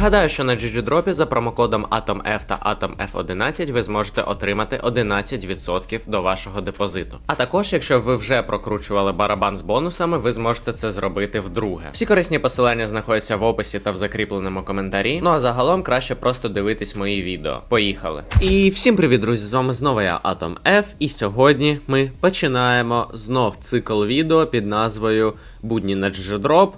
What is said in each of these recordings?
Нагадаю, що на GGDrop за промокодом AtomF та AtomF11 ви зможете отримати 11% до вашого депозиту. А також, якщо ви вже прокручували барабан з бонусами, ви зможете це зробити вдруге. Всі корисні посилання знаходяться в описі та в закріпленому коментарі. Ну а загалом краще просто дивитись мої відео. Поїхали. І всім привіт, друзі! З вами знову я Atom F, і сьогодні ми починаємо знов цикл відео під назвою Будні на GGDrop.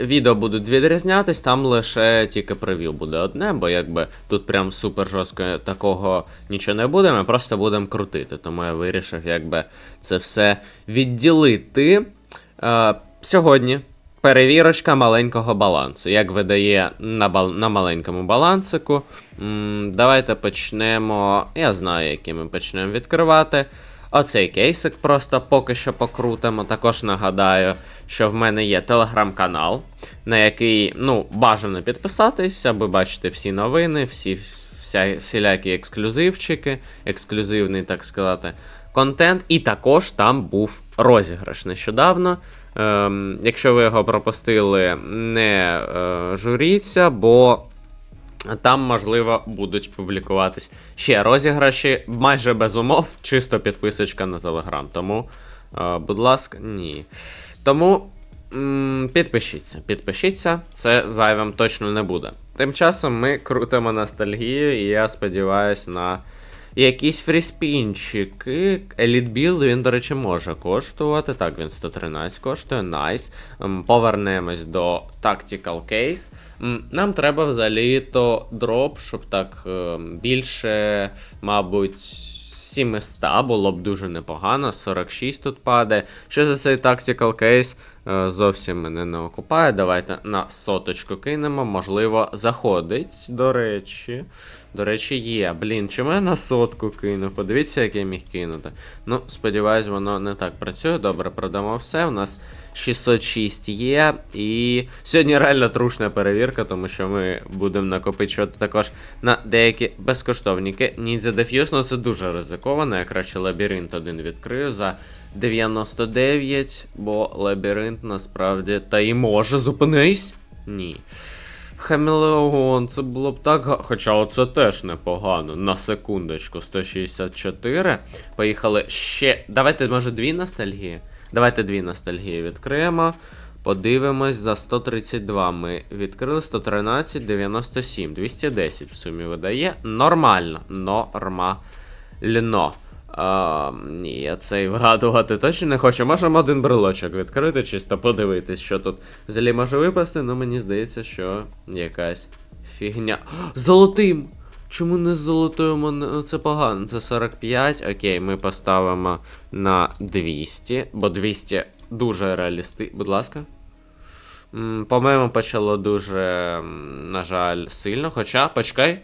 Відео будуть відрізнятись, там лише тільки прев'ю буде одне, бо якби тут прям супер жорстко такого нічого не буде, ми просто будемо крутити. Тому я вирішив якби це все відділити. Е, сьогодні перевірочка маленького балансу. Як видає на, бал- на маленькому балансику. М, давайте почнемо. Я знаю, які ми почнемо відкривати. Оцей кейсик просто поки що покрутимо. Також нагадаю, що в мене є телеграм-канал, на який ну, бажано підписатись, аби бачити всі новини, всі вся, всілякі ексклюзивчики, ексклюзивний, так сказати, контент. І також там був розіграш нещодавно. Ем, якщо ви його пропустили, не е, журіться, бо там, можливо, будуть публікуватись ще розіграші майже без умов, чисто підписочка на телеграм. Тому, е, будь ласка, ні. Тому м, підпишіться, підпишіться, це зайвим точно не буде. Тим часом ми крутимо ностальгію, і я сподіваюся на якісь фріспінчики. Елітбілд, він, до речі, може коштувати. Так, він 113 коштує, найс. Повернемось до Tactical Case. Нам треба взагалі-то дроп, щоб так е, більше, мабуть, 700 було б дуже непогано. 46 тут падає. Що за цей Tactical Case? Е, Зовсім мене не окупає. Давайте на соточку кинемо. Можливо, заходить. До речі. До речі, є. Блін, чому я на сотку кинув? Подивіться, як я міг кинути. Ну, сподіваюсь, воно не так працює. Добре, продамо все. У нас 606 є. І сьогодні реально трушна перевірка, тому що ми будемо накопичувати також на деякі безкоштовніки. The Diffuse, ну це дуже ризиковано. Я краще лабіринт один відкрию за 99, бо лабіринт насправді та й може зупинись? Ні. Хамелеон, це було б так. Хоча оце теж непогано. На секундочку, 164. Поїхали ще. Давайте, може, дві ностальгії? Давайте дві ностальгії відкриємо. Подивимось, за 132 ми відкрили 113, 97, 210 в сумі видає. Нормально. Нормально. Ні, я цей вгадувати точно не хочу. Можемо один брелочок відкрити, чисто подивитись, що тут взагалі може випасти, ну мені здається, що якась фігня. Золотим! Чому не з золотою монетою? Ну, Це погано. Це 45. Окей, ми поставимо на 200, бо 200 дуже реалісти. Будь ласка. По-моєму, почало дуже, на жаль, сильно. Хоча, почекай.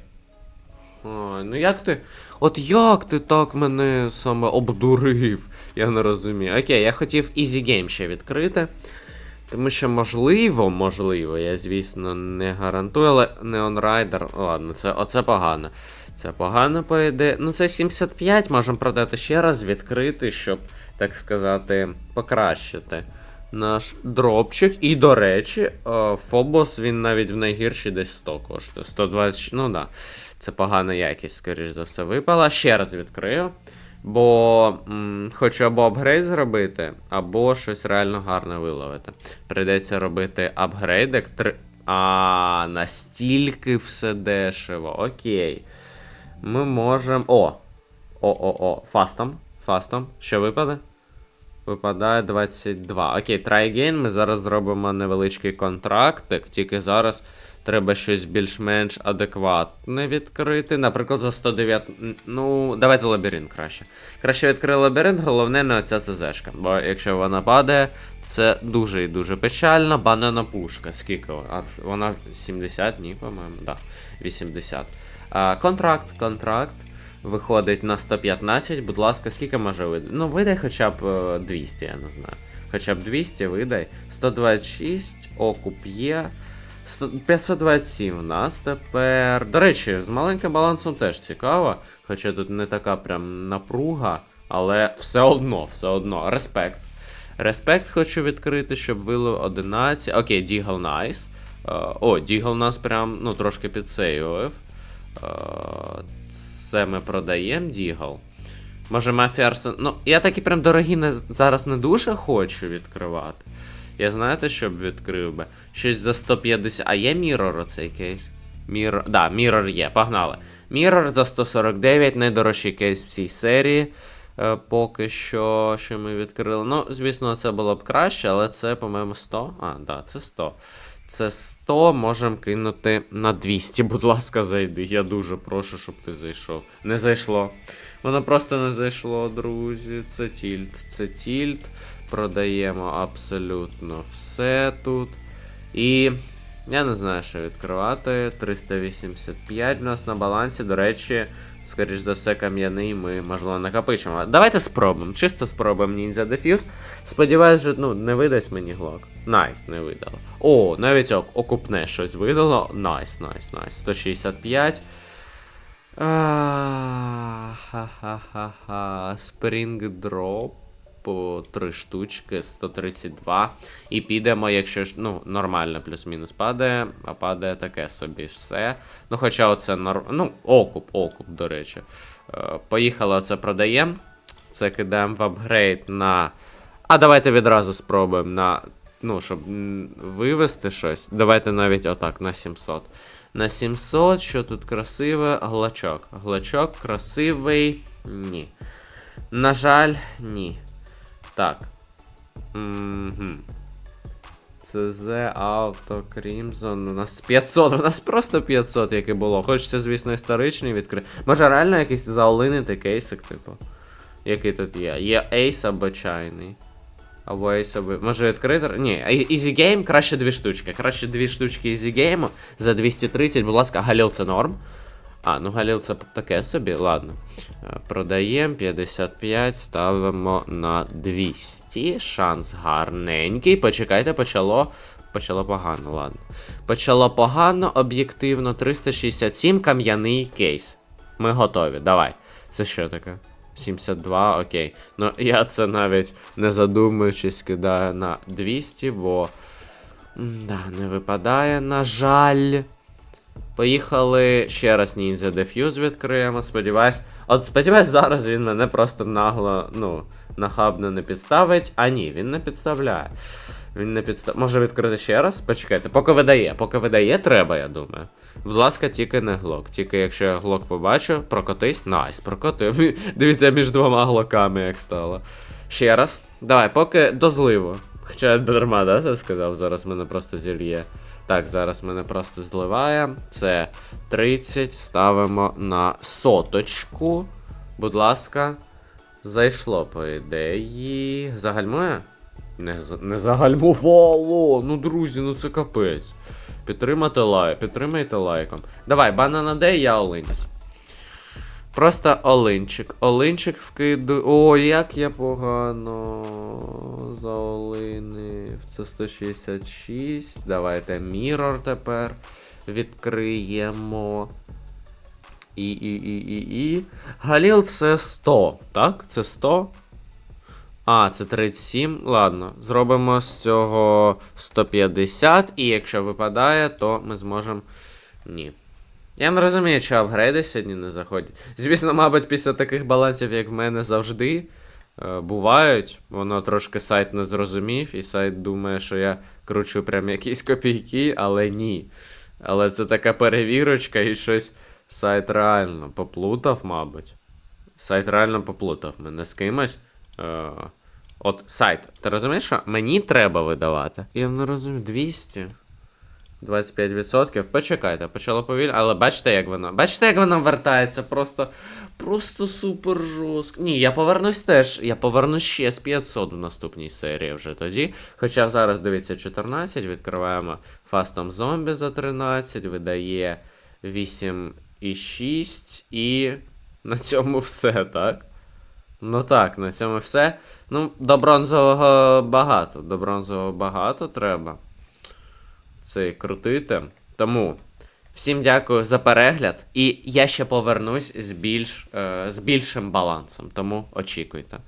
Ой, ну як ти. От як ти так мене саме обдурив? Я не розумію. Окей, я хотів Easy Game ще відкрити. Тому що можливо, можливо, я, звісно, не гарантую, але Neon Rider. Ладно, це оце погано. Це погано по ідеї. Ну, це 75, можемо продати ще раз, відкрити, щоб, так сказати, покращити наш дропчик. І, до речі, е, Фобос він навіть в найгіршій десь 100 коштує. 120, ну да. Це погана якість, скоріш за все, випала. Ще раз відкрию. Бо м, хочу або апгрейд зробити, або щось реально гарне виловити. Прийдеться робити апгрейдик. Три... А, настільки все дешево. Окей. Ми можемо. О! О-о-о. Фастом. Фастом. Що випаде? Випадає 22. Окей, try again. Ми зараз зробимо невеличкий контрактик, тільки зараз треба щось більш-менш адекватне відкрити. Наприклад, за 109. Ну, давайте лабіринт краще. Краще відкрити лабіринт, головне не оця ЦЗшка. Бо якщо вона падає, це дуже і дуже печально. Банана пушка. Скільки? А, Вона 70, ні, по-моєму, да. 80. А, контракт, контракт. Виходить на 115, будь ласка, скільки може видати? Ну, видай хоча б е, 200, я не знаю. Хоча б 200 видай. 126, окуп є. 100 527 в нас тепер. До речі, з маленьким балансом теж цікаво. Хоча тут не така прям напруга, але все одно, все одно. Респект. Респект хочу відкрити, щоб вилив 11. Окей, Дігл найс. Е, о, Дігл нас прям ну, трошки підсейвив. Е, це ми продаємо Дігл. Може, мафія Арсен... Ну, я такі прям дорогі не... зараз не дуже хочу відкривати. Я знаєте, що б відкрив би? Щось за 150. А є Mirror оцей кейс? Mirror... Да, Mirror є, погнали. Mirror за 149, найдорожчий кейс в цій серії. Е, поки що, що ми відкрили. Ну, звісно, це було б краще, але це, по-моєму, 100. А, да, це 100. Це 100 можемо кинути на 200. Будь ласка, зайди. Я дуже прошу, щоб ти зайшов. Не зайшло. Воно просто не зайшло, друзі. Це тільт. Це тільт. Продаємо абсолютно все тут. І. Я не знаю, що відкривати. 385 в нас на балансі. До речі, скоріш за все, кам'яний ми, можливо, накопичимо. Давайте спробуємо. Чисто спробуємо Ninja Diffuse. Сподіваюсь, що ну, не видасть мені глок. Найс, не видало. О, навіть ок- окупне щось видало. Найс, найс, найс. 165. А, Ха-ха-ха-ха. Spring Drop. По 3 штучки, 132. І підемо, якщо ж, ну, нормально плюс-мінус падає, а падає таке собі все. Ну, хоча оце нор... Ну, окуп, окуп, до речі. Е, поїхали, продаємо. Це кидаємо в апгрейд на. А давайте відразу спробуємо на. Ну, щоб вивести щось. Давайте навіть отак, на 700. На 700, що тут красиве? Глачок. Глачок красивий. Ні. На жаль, ні. Так. CZ Auto Crimson. У нас 500, у нас просто 500, як і було. Хочеться, звісно, історичний відкрити. Може, реально якийсь заолинити кейсик, типу. Який тут є? Є Ace або чайний. Або Ace або. Може відкрити? Ні, Easy Game краще дві штучки. Краще дві штучки Easy Game за 230, будь ласка, Галіл це норм. А, ну Галіл це таке собі, ладно. Е, Продаємо 55, ставимо на 200. Шанс гарненький. Почекайте, почало. Почало погано, ладно. Почало погано, об'єктивно. 367 кам'яний кейс. Ми готові. Давай. Це що таке? 72, окей. Ну, я це навіть не задумуючись кидаю на 200, бо. Да, не випадає, на жаль. Поїхали ще раз Ninja Diffuse відкриємо. Сподіваюсь. От сподіваюсь, зараз він мене просто нагло, ну, нахабно не підставить. А ні, він не підставляє. Він не підстав. Може відкрити ще раз? Почекайте, поки видає. Поки видає, треба, я думаю. Будь ласка, тільки не глок. Тільки якщо я глок побачу, прокотись. Найс, прокотив. Дивіться між двома глоками, як стало. Ще раз. Давай, поки до зливу. Хоча дарма, да, ти сказав, зараз мене просто зільє. Так, зараз мене просто зливає. Це 30, ставимо на соточку. Будь ласка. Зайшло, по ідеї. Загальмує? Не, не загальмувало. Ну, друзі, ну це капець. Підтримайте лайк, підтримайте лайком. Давай, банана де я олинсь. Просто олинчик. Олинчик вкиду. О, як я погано заолинив. Це 166. Давайте мірор тепер відкриємо. І, і, і, і, і. Галіл це 100, так? Це 100? А, це 37. Ладно, зробимо з цього 150, і якщо випадає, то ми зможемо. Ні. Я не розумію, чи апгрейди сьогодні не заходять. Звісно, мабуть, після таких балансів, як в мене завжди, е, бувають. Воно трошки сайт не зрозумів, і сайт думає, що я кручу прям якісь копійки, але ні. Але це така перевірочка, і щось сайт реально поплутав, мабуть. Сайт реально поплутав мене з кимось. Е, от сайт, ти розумієш, що мені треба видавати? Я не розумію, 200. 25%. Почекайте, почало повільно, але бачите, як воно. Бачите, як воно вертається? Просто. Просто супер жорстко. Ні, я повернусь теж. Я повернусь ще з 500 в наступній серії вже тоді. Хоча зараз дивіться 14, відкриваємо Фастом Зомбі за 13, видає 8,6 і на цьому все, так? Ну так, на цьому все. Ну, до бронзового багато. До бронзового багато треба це крутити. Тому всім дякую за перегляд. І я ще повернусь з більш е, з більшим балансом. Тому очікуйте.